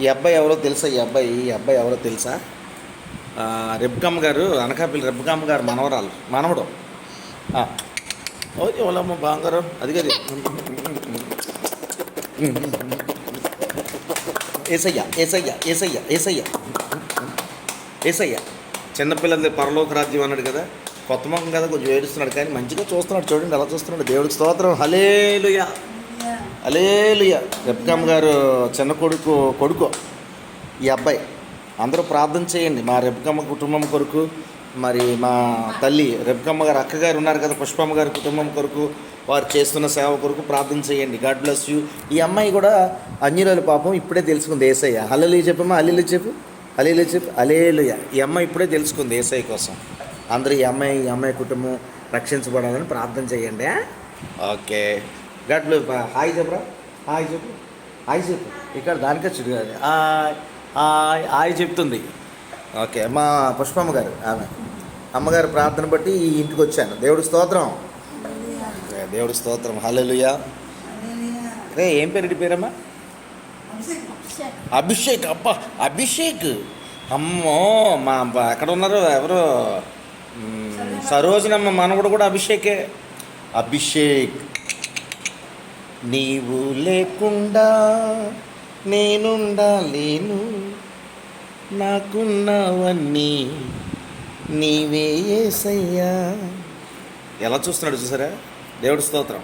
ఈ అబ్బాయి ఎవరో తెలుసా? ఈ అబ్బాయి ఈ అబ్బాయి ఎవరో తెలుసా? ఆ, రెబ్బకమ్మ గారు అనకాపల్లి రెబ్బకమ్మ గారు మనవరాలు మనవడు. ఓకే వాళ్ళమ్మ ఎవరమ్మ బాంగారు. అది కదా. ఏసయ్య ఏసయ్య ఏసయ్య ఏసయ్య. ఏసయ్య. చిన్నపిల్లలది పరలోక రాజ్యం అన్నాడు కదా. కొత్త మొహం కదా కొంచెం ఏడుస్తున్నాడు. కానీ మంచిగా చూస్తున్నాడు. చూడండి ఎలా చూస్తున్నాడు. దేవుడికి స్తోత్రం. హలేలుయా అలేలుయ రెప్కమ్మ గారు చిన్న కొడుకు కొడుకు ఈ అబ్బాయి. అందరూ ప్రార్థన చేయండి. మా రెప్కమ్మ కుటుంబం కొరకు మరి మా తల్లి రెప్కమ్మ గారు అక్కగారు ఉన్నారు కదా పుష్పమ్మ గారి కుటుంబం కొరకు వారు చేస్తున్న సేవ కొరకు ప్రార్థన చేయండి. God bless you. ఈ అమ్మాయి కూడా అన్యురాలు పాపం ఇప్పుడే తెలుసుకుంది ఏసయ్య. హల్లెలూయా చెప్పమ్మా అల్లీలు చెప్పు. అలీలు చెప్పు. అలేలుయ ఈ అమ్మాయి ఇప్పుడే తెలుసుకుంది ఏసఐ కోసం. అందరూ ఈ అమ్మాయి ఈ అమ్మాయి కుటుంబం రక్షించబడాలని ప్రార్థన చేయండి ఓకే. బ్లెస్ హాయ్ చెప్పరా. హాయ్ చెప్పు. హాయ్ చెప్పు. ఇక్కడ దానికే చుడు హాయ్ హాయ్ హాయ్ చెప్తుంది. ఓకే మా పుష్పమ్మ గారు ఆమె. అమ్మగారు ప్రార్థన బట్టి ఈ ఇంటికి వచ్చాను. దేవుడి స్తోత్రం. దేవుడి స్తోత్రం. హల్లెలూయా. రే ఏం పేరు పేరమ్మా? అభిషేక్. అబ్బా అభిషేక్. అమ్మో మా ఎక్కడ ఉన్నారు ఎవరు? సరోజనమ్మ. మనవడు కూడా అభిషేకే. అభిషేక్. నీవు లేకుండా నేనుండలేను. నాకున్నవన్నీ నీవే ఏసయ్యా ఎలా చూస్తున్నాడు చూసారా? దేవుడి స్తోత్రం.